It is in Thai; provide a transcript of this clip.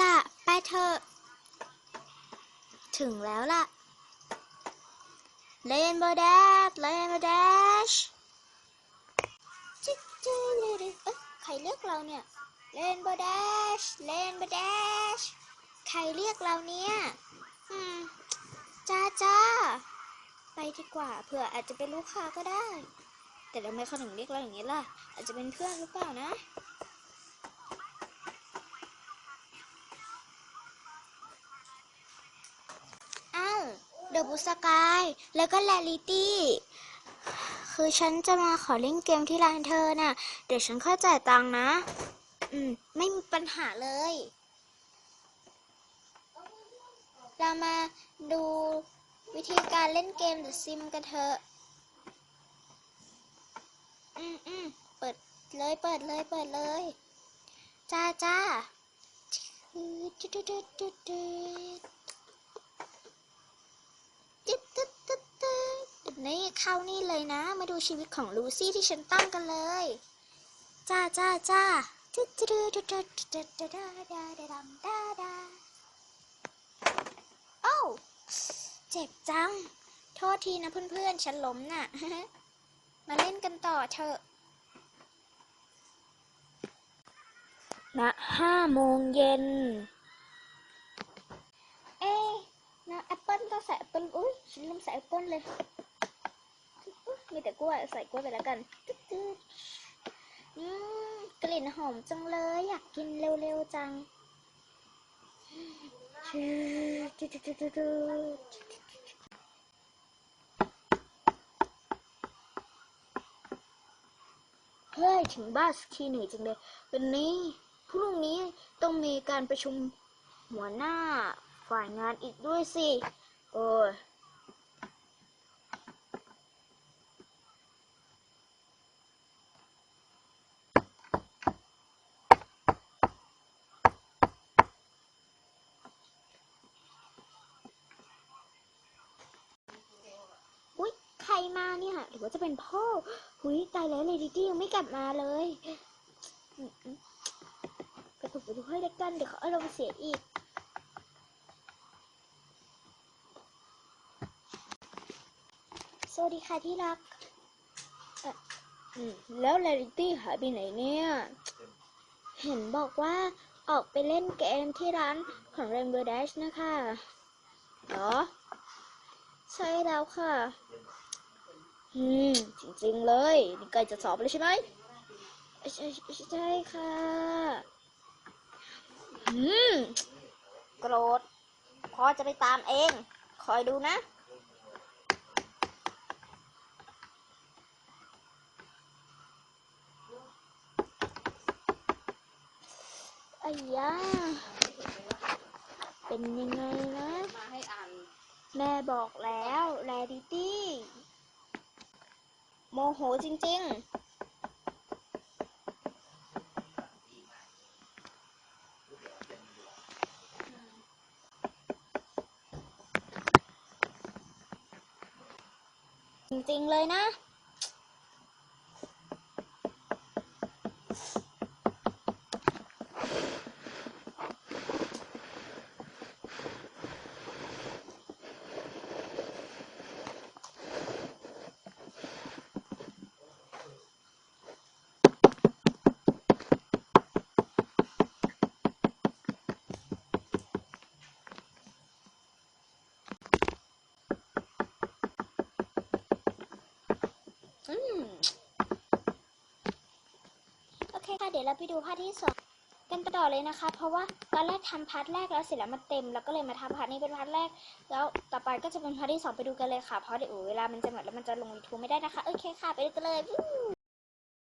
ล่ะ ไปเถอะ ถึงแล้วล่ะ เลนโบว์แดชเลนโบว์แดชจิ๊ดจิ๊ดจิ๊ดจิ๊ดเอ๊ะใครเรียกเราเนี่ย เลนโบว์แดชเลนโบว์แดชใครเรียกเราเนี่ยอืมจ้าจ้าไปดีกว่าเผื่ออาจจะเป็นลูกค้าก็ได้ แต่ทำไมเขาถึงเรียกเราอย่างนี้ล่ะ อาจจะเป็นเพื่อนหรือเปล่านะ เดอะบุสกาย แล้วก็แลลิตี้ คือฉันจะมาขอเล่นเกมที่ร้านเธอน่ะ เดี๋ยวฉันค่อยจ่ายตังค์นะ อืม ไม่มีปัญหาเลย เรามาดูวิธีการเล่นเกม The Sim กันเถอะ อืมอืมเปิดเลย เปิดเลย เปิดเลย จ้าจ้าดจุดจุด ตึ๊ดตึ๊ดตึ๊ดตึ๊ด นี่เข้านี่เลยนะ มาดูชีวิตของลูซี่ที่ฉันตั้งกันเลย จ้าจ้าจ้าตึ๊ดตึ๊ดตึ๊ดตึ๊ดตึ๊ดตึ๊ดดาดาดาดาดาดาโอ้าเจ็บจัง โทษทีนะเพื่อนๆ ฉันล้มน่ะ มาเล่นกันต่อเถอะณห้าโมงเย็น เอ๊ะนะแอปเปิ้ลต้องใส่แอปเปิ้ลอุ้ยฉันลืมใส่แอปเปิ้ลเลยอุ๊ย มีแต่กล้วยใส่กล้วยไปแล้วกันตึ๊ดตึ๊ดอืมกลิ่นหอมจังเลย อยากกินเร็วๆจังชื่อจุดจุดจุดจุดเฮ้ยถึงบ้านสักทีหนื่อยจังเลยวันนี้พรุ่งนี้ต้องมีการประชุมหัวหน้าฝ่ายงานอีกด้วยสิ โอ้ย มาเนี่ย หรือว่าจะเป็นพ่อ หุยตายแล้วเลดี้ดี้ยังไม่กลับมาเลยอืมอืมกระตุกไปดูให้แล้กันเดี๋ยวเขาอารมณ์เสียอีก สวัสดีค่ะที่รักแล้วแลลิตี้หายไปไหนเนี่ย เห็นบอกว่าออกไปเล่นเกมที่ร้านของ Rainbow Dash นะคะ เหรอ ใช่แล้วค่ะ อืมจริงๆเลย นี่ใกล้จะสอบแล้วใช่ไหมใช่ใช่ใช่ค่ะ อืมโกรธพอจะไปตามเอง คอยดูนะไอ้ยาเป็นยังไงนะ แม่บอกแล้ว แรดิตี้ โมโหจริง ๆ จริง ๆ เลยนะ อืม โอเค่ะเดี๋ยวเราไปดูพาร์ทที่สองกันต่อเลยนะคะ เพราะว่าตอนแรกทำพาร์ทแรกแล้วเสร็จแล้วมันเต็ม แล้วก็เลยมาทำพาร์ทนี้เป็นพาร์ทแรก แล้วต่อไปก็จะเป็นพาร์ทที่สองไปดูกันเลยค่ะ เพราะเดี๋ยวเวลามันจะหมดแล้วมันจะลงยูทูบไม่ได้นะคะ โอเคค่ะ ไปดูกันเลย